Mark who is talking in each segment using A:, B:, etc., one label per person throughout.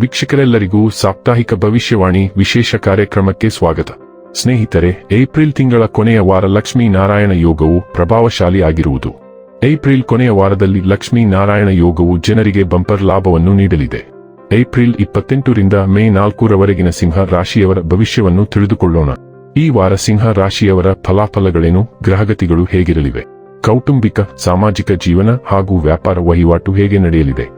A: ವೀಕ್ಷಕರೆಲ್ಲರಿಗೂ ಸಾಪ್ತಾಹಿಕ ಭವಿಷ್ಯವಾಣಿ ವಿಶೇಷ ಕಾರ್ಯಕ್ರಮಕ್ಕೆ ಸ್ವಾಗತ. ಸ್ನೇಹಿತರೆ, ಏಪ್ರಿಲ್ ತಿಂಗಳ ಕೊನೆಯ ವಾರ ಲಕ್ಷ್ಮೀ ನಾರಾಯಣ ಯೋಗವು ಪ್ರಭಾವಶಾಲಿ ಆಗಿರುವುದು. ಏಪ್ರಿಲ್ ಕೊನೆಯ ವಾರದಲ್ಲಿ ಲಕ್ಷ್ಮೀ ನಾರಾಯಣ ಯೋಗವು ಜನರಿಗೆ ಬಂಪರ್ ಲಾಭವನ್ನು ನೀಡಲಿದೆ. ಏಪ್ರಿಲ್ ಇಪ್ಪತ್ತೆಂಟರಿಂದ ಮೇ ನಾಲ್ಕರವರೆಗಿನ ಸಿಂಹ ರಾಶಿಯವರ ಭವಿಷ್ಯವನ್ನು ತಿಳಿದುಕೊಳ್ಳೋಣ. ಈ ವಾರ ಸಿಂಹ ರಾಶಿಯವರ ಫಲಾಫಲಗಳೇನು, ಗ್ರಹಗತಿಗಳು ಹೇಗಿರಲಿವೆ? ಕೌಟುಂಬಿಕ, ಸಾಮಾಜಿಕ ಜೀವನ ಹಾಗೂ ವ್ಯಾಪಾರ ವಹಿವಾಟು ಹೇಗೆ ನಡೆಯಲಿದೆ?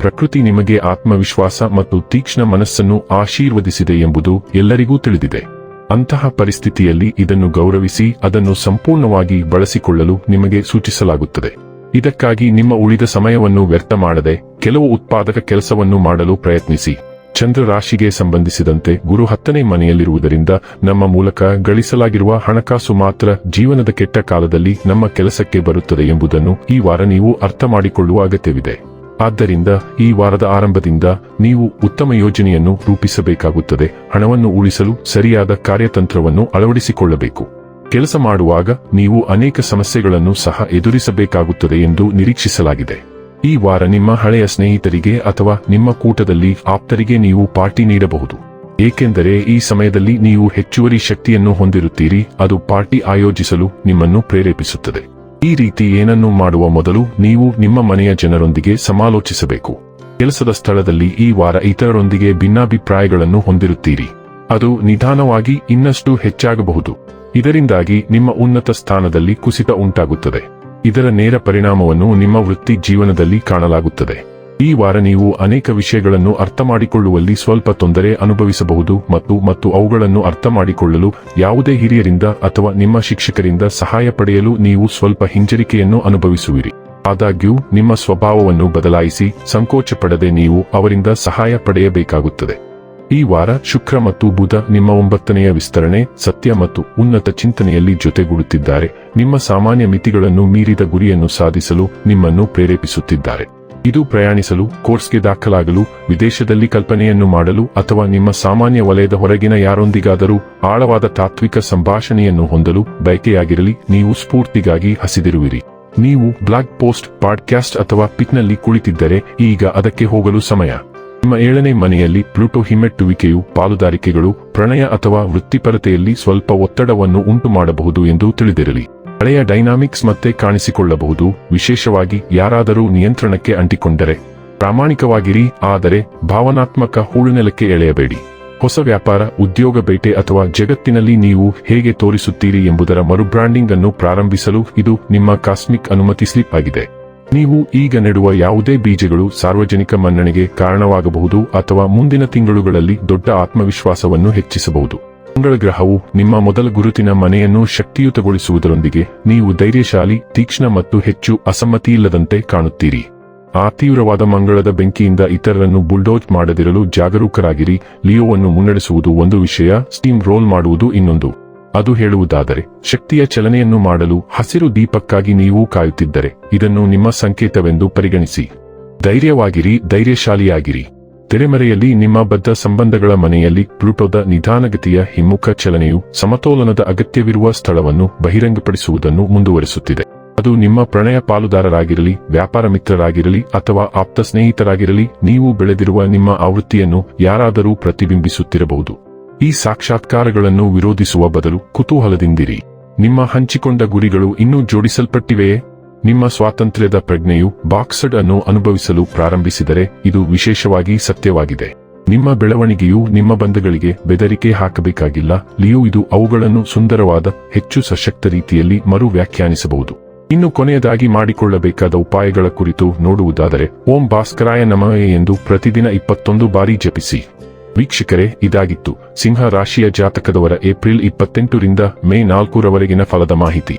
A: ಪ್ರಕೃತಿ ನಿಮಗೆ ಆತ್ಮವಿಶ್ವಾಸ ಮತ್ತು ತೀಕ್ಷ್ಣ ಮನಸ್ಸನ್ನು ಆಶೀರ್ವದಿಸಿದೆ ಎಂಬುದು ಎಲ್ಲರಿಗೂ ತಿಳಿದಿದೆ. ಅಂತಹ ಪರಿಸ್ಥಿತಿಯಲ್ಲಿ ಇದನ್ನು ಗೌರವಿಸಿ ಅದನ್ನು ಸಂಪೂರ್ಣವಾಗಿ ಬಳಸಿಕೊಳ್ಳಲು ನಿಮಗೆ ಸೂಚಿಸಲಾಗುತ್ತದೆ. ಇದಕ್ಕಾಗಿ ನಿಮ್ಮ ಉಳಿದ ಸಮಯವನ್ನು ವ್ಯರ್ಥ ಮಾಡದೆ ಕೆಲವು ಉತ್ಪಾದಕ ಕೆಲಸವನ್ನು ಮಾಡಲು ಪ್ರಯತ್ನಿಸಿ. ಚಂದ್ರ ರಾಶಿಗೆ ಸಂಬಂಧಿಸಿದಂತೆ ಗುರು ಹತ್ತನೇ ಮನೆಯಲ್ಲಿರುವುದರಿಂದ ನಮ್ಮ ಮೂಲಕ ಗಳಿಸಲಾಗಿರುವ ಹಣಕಾಸು ಮಾತ್ರ ಜೀವನದ ಕೆಟ್ಟ ಕಾಲದಲ್ಲಿ ನಮ್ಮ ಕೆಲಸಕ್ಕೆ ಬರುತ್ತದೆ ಎಂಬುದನ್ನು ಈ ವಾರ ನೀವು ಅರ್ಥ ಮಾಡಿಕೊಳ್ಳುವ ಅಗತ್ಯವಿದೆ. ಆದ್ದರಿಂದ ಈ ವಾರದ ಆರಂಭದಿಂದ ನೀವು ಉತ್ತಮ ಯೋಜನೆಯನ್ನು ರೂಪಿಸಬೇಕಾಗುತ್ತದೆ. ಹಣವನ್ನು ಉಳಿಸಲು ಸರಿಯಾದ ಕಾರ್ಯತಂತ್ರವನ್ನು ಅಳವಡಿಸಿಕೊಳ್ಳಬೇಕು. ಕೆಲಸ ಮಾಡುವಾಗ ನೀವು ಅನೇಕ ಸಮಸ್ಯೆಗಳನ್ನು ಸಹ ಎದುರಿಸಬೇಕಾಗುತ್ತದೆ ಎಂದು ನಿರೀಕ್ಷಿಸಲಾಗಿದೆ. ಈ ವಾರ ನಿಮ್ಮ ಹಳೆಯ ಸ್ನೇಹಿತರಿಗೆ ಅಥವಾ ನಿಮ್ಮ ಕೂಟದಲ್ಲಿ ಆಪ್ತರಿಗೆ ನೀವು ಪಾರ್ಟಿ ನೀಡಬಹುದು. ಏಕೆಂದರೆ ಈ ಸಮಯದಲ್ಲಿ ನೀವು ಹೆಚ್ಚುವರಿ ಶಕ್ತಿಯನ್ನು ಹೊಂದಿರುತ್ತೀರಿ. ಅದು ಪಾರ್ಟಿ ಆಯೋಜಿಸಲು ನಿಮ್ಮನ್ನು ಪ್ರೇರೇಪಿಸುತ್ತದೆ. ಈ ರೀತಿ ಏನನ್ನು ಮಾಡುವ ಮೊದಲು ನೀವು ನಿಮ್ಮ ಮನೆಯ ಜನರೊಂದಿಗೆ ಸಮಾಲೋಚಿಸಬೇಕು. ಕೆಲಸದ ಸ್ಥಳದಲ್ಲಿ ಈ ವಾರ ಇತರರೊಂದಿಗೆ ಭಿನ್ನಾಭಿಪ್ರಾಯಗಳನ್ನು ಹೊಂದಿರುತ್ತೀರಿ. ಅದು ನಿಧಾನವಾಗಿ ಇನ್ನಷ್ಟು ಹೆಚ್ಚಾಗಬಹುದು. ಇದರಿಂದಾಗಿ ನಿಮ್ಮ ಉನ್ನತ ಸ್ಥಾನದಲ್ಲಿ ಕುಸಿತ ಉಂಟಾಗುತ್ತದೆ. ಇದರ ನೇರ ಪರಿಣಾಮವನ್ನು ನಿಮ್ಮ ವೃತ್ತಿ ಜೀವನದಲ್ಲಿ ಕಾಣಲಾಗುತ್ತದೆ. ಈ ವಾರ ನೀವು ಅನೇಕ ವಿಷಯಗಳನ್ನು ಅರ್ಥ ಮಾಡಿಕೊಳ್ಳುವಲ್ಲಿ ಸ್ವಲ್ಪ ತೊಂದರೆ ಅನುಭವಿಸಬಹುದು ಮತ್ತು ಮತ್ತು ಅವುಗಳನ್ನು ಅರ್ಥ ಮಾಡಿಕೊಳ್ಳಲು ಯಾವುದೇ ಹಿರಿಯರಿಂದ ಅಥವಾ ನಿಮ್ಮ ಶಿಕ್ಷಕರಿಂದ ಸಹಾಯ ಪಡೆಯಲು ನೀವು ಸ್ವಲ್ಪ ಹಿಂಜರಿಕೆಯನ್ನು ಅನುಭವಿಸುವಿರಿ. ಆದಾಗ್ಯೂ, ನಿಮ್ಮ ಸ್ವಭಾವವನ್ನು ಬದಲಾಯಿಸಿ ಸಂಕೋಚ ಪಡದೆ ನೀವು ಅವರಿಂದ ಸಹಾಯ ಪಡೆಯಬೇಕಾಗುತ್ತದೆ. ಈ ವಾರ ಶುಕ್ರ ಮತ್ತು ಬುಧ ನಿಮ್ಮ ಒಂಬತ್ತನೆಯ ವಿಸ್ತರಣೆ, ಸತ್ಯ ಮತ್ತು ಉನ್ನತ ಚಿಂತನೆಯಲ್ಲಿ ಜೊತೆಗೂಡುತ್ತಿದ್ದಾರೆ. ನಿಮ್ಮ ಸಾಮಾನ್ಯ ಮಿತಿಗಳನ್ನು ಮೀರಿದ ಗುರಿಯನ್ನು ಸಾಧಿಸಲು ನಿಮ್ಮನ್ನು ಪ್ರೇರೇಪಿಸುತ್ತಿದ್ದಾರೆ. ಇದು ಪ್ರಯಾಣಿಸಲು, ಕೋರ್ಸ್ಗೆ ದಾಖಲಾಗಲು, ವಿದೇಶದಲ್ಲಿ ಕಲ್ಪನೆಯನ್ನು ಮಾಡಲು ಅಥವಾ ನಿಮ್ಮ ಸಾಮಾನ್ಯ ವಲಯದ ಹೊರಗಿನ ಯಾರೊಂದಿಗಾದರೂ ಆಳವಾದ ತಾತ್ವಿಕ ಸಂಭಾಷಣೆಯನ್ನು ಹೊಂದಲು ಬಯಕೆಯಾಗಿರಲಿ, ನೀವು ಸ್ಫೂರ್ತಿಗಾಗಿ ಹಸಿದಿರುವಿರಿ. ನೀವು ಬ್ಲಾಗ್ ಪೋಸ್ಟ್, ಪಾಡ್ಕ್ಯಾಸ್ಟ್ ಅಥವಾ ಪಿಕ್ನಲ್ಲಿ ಕುಳಿತಿದ್ದರೆ ಈಗ ಅದಕ್ಕೆ ಹೋಗಲು ಸಮಯ. ನಿಮ್ಮ ಏಳನೇ ಮನೆಯಲ್ಲಿ ಪ್ಲೂಟೋ ಹಿಮ್ಮೆಟ್ಟುವಿಕೆಯು ಪಾಲುದಾರಿಕೆಗಳು, ಪ್ರಣಯ ಅಥವಾ ವೃತ್ತಿಪರತೆಯಲ್ಲಿ ಸ್ವಲ್ಪ ಒತ್ತಡವನ್ನು ಉಂಟು ಮಾಡಬಹುದು ಎಂದು ತಿಳಿದಿರಲಿ. ಹಳೆಯ ಡೈನಾಮಿಕ್ಸ್ ಮತ್ತೆ ಕಾಣಿಸಿಕೊಳ್ಳಬಹುದು. ವಿಶೇಷವಾಗಿ ಯಾರಾದರೂ ನಿಯಂತ್ರಣಕ್ಕೆ ಅಂಟಿಕೊಂಡರೆ, ಪ್ರಾಮಾಣಿಕವಾಗಿರಿ, ಆದರೆ ಭಾವನಾತ್ಮಕ ಹೂಳುನೆಲಕ್ಕೆ ಎಳೆಯಬೇಡಿ. ಹೊಸ ವ್ಯಾಪಾರ, ಉದ್ಯೋಗ ಬೇಟೆ ಅಥವಾ ಜಗತ್ತಿನಲ್ಲಿ ನೀವು ಹೇಗೆ ತೋರಿಸುತ್ತೀರಿ ಎಂಬುದರ ಮರುಬ್ರಾಂಡಿಂಗ್ ಅನ್ನು ಪ್ರಾರಂಭಿಸಲು ಇದು ನಿಮ್ಮ ಕಾಸ್ಮಿಕ್ ಅನುಮತಿ ಸ್ಲಿಪ್ ಆಗಿದೆ. ನೀವು ಈಗ ನೆಡುವ ಯಾವುದೇ ಬೀಜಗಳು ಸಾರ್ವಜನಿಕ ಮನ್ನಣೆಗೆ ಕಾರಣವಾಗಬಹುದು ಅಥವಾ ಮುಂದಿನ ತಿಂಗಳುಗಳಲ್ಲಿ ದೊಡ್ಡ ಆತ್ಮವಿಶ್ವಾಸವನ್ನು ಹೆಚ್ಚಿಸಬಹುದು. ಮಂಗಳ ಗ್ರಹವು ನಿಮ್ಮ ಮೊದಲ ಗುರುತಿನ ಮನೆಯನ್ನು ಶಕ್ತಿಯುತಗೊಳಿಸುವುದರೊಂದಿಗೆ ನೀವು ಧೈರ್ಯಶಾಲಿ, ತೀಕ್ಷ್ಣ ಮತ್ತು ಹೆಚ್ಚು ಅಸಮ್ಮತಿಯಿಲ್ಲದಂತೆ ಕಾಣುತ್ತೀರಿ. ಆ ತೀವ್ರವಾದ ಮಂಗಳದ ಬೆಂಕಿಯಿಂದ ಇತರರನ್ನು ಬುಲ್ಡೋಜ್ ಮಾಡದಿರಲು ಜಾಗರೂಕರಾಗಿರಿ. ಲಿಯೋವನ್ನು ಮುನ್ನಡೆಸುವುದು ಒಂದು ವಿಷಯ, ಸ್ಟೀಮ್ ರೋಲ್ ಮಾಡುವುದು ಇನ್ನೊಂದು. ಅದು ಹೇಳುವುದಾದರೆ, ಶಕ್ತಿಯ ಚಲನೆಯನ್ನು ಮಾಡಲು ಹಸಿರು ದೀಪಕ್ಕಾಗಿ ನೀವು ಕಾಯುತ್ತಿದ್ದರೆ, ಇದನ್ನು ನಿಮ್ಮ ಸಂಕೇತವೆಂದು ಪರಿಗಣಿಸಿ. ಧೈರ್ಯವಾಗಿರಿ, ಧೈರ್ಯಶಾಲಿಯಾಗಿರಿ. ತೆರೆಮರೆಯಲ್ಲಿ ನಿಮ್ಮ ಬದ್ಧ ಸಂಬಂಧಗಳ ಮನೆಯಲ್ಲಿ ಪ್ಲೂಟೋದ ನಿಧಾನಗತಿಯ ಹಿಮ್ಮುಖ ಚಲನೆಯು ಸಮತೋಲನದ ಅಗತ್ಯವಿರುವ ಸ್ಥಳವನ್ನು ಬಹಿರಂಗಪಡಿಸುವುದನ್ನು ಮುಂದುವರೆಸುತ್ತಿದೆ. ಅದು ನಿಮ್ಮ ಪ್ರಣಯ ಪಾಲುದಾರರಾಗಿರಲಿ, ವ್ಯಾಪಾರ ಮಿತ್ರರಾಗಿರಲಿ ಅಥವಾ ಆಪ್ತ ಸ್ನೇಹಿತರಾಗಿರಲಿ, ನೀವು ಬೆಳೆದಿರುವ ನಿಮ್ಮ ಆವೃತ್ತಿಯನ್ನು ಯಾರಾದರೂ ಪ್ರತಿಬಿಂಬಿಸುತ್ತಿರಬಹುದು. ಈ ಸಾಕ್ಷಾತ್ಕಾರಗಳನ್ನು ವಿರೋಧಿಸುವ ಬದಲು ಕುತೂಹಲದಿಂದಿರಿ. ನಿಮ್ಮ ಹಂಚಿಕೊಂಡ ಗುರಿಗಳು ಇನ್ನೂ ಜೋಡಿಸಲ್ಪಟ್ಟಿವೆಯೇ? ನಿಮ್ಮ ಸ್ವಾತಂತ್ರ್ಯದ ಪ್ರಜ್ಞೆಯು ಬಾಕ್ಸಡ್ ಅನ್ನು ಅನುಭವಿಸಲು ಪ್ರಾರಂಭಿಸಿದರೆ ಇದು ವಿಶೇಷವಾಗಿ ಸತ್ಯವಾಗಿದೆ. ನಿಮ್ಮ ಬೆಳವಣಿಗೆಯು ನಿಮ್ಮ ಬಂಧಗಳಿಗೆ ಬೆದರಿಕೆ ಹಾಕಬೇಕಾಗಿಲ್ಲ, ಲಿಯು ಇದು ಅವುಗಳನ್ನು ಸುಂದರವಾದ, ಹೆಚ್ಚು ಸಶಕ್ತ ರೀತಿಯಲ್ಲಿ ಮರು ವ್ಯಾಖ್ಯಾನಿಸಬಹುದು ಇನ್ನು ಕೊನೆಯದಾಗಿ ಮಾಡಿಕೊಳ್ಳಬೇಕಾದ ಉಪಾಯಗಳ ಕುರಿತು ನೋಡುವುದಾದರೆ, ಓಂ ಭಾಸ್ಕರಾಯ ನಮಃ ಎಂದು ಪ್ರತಿದಿನ ಇಪ್ಪತ್ತೊಂದು ಬಾರಿ ಜಪಿಸಿ. ವೀಕ್ಷಕರೇ, ಇದಾಗಿತ್ತು. ಸಿಂಹ ರಾಶಿಯ ಜಾತಕದವರ ಏಪ್ರಿಲ್ ಇಪ್ಪತ್ತೆಂಟರಿಂದ ಮೇ ನಾಲ್ಕರವರೆಗಿನ ಫಲದ ಮಾಹಿತಿ.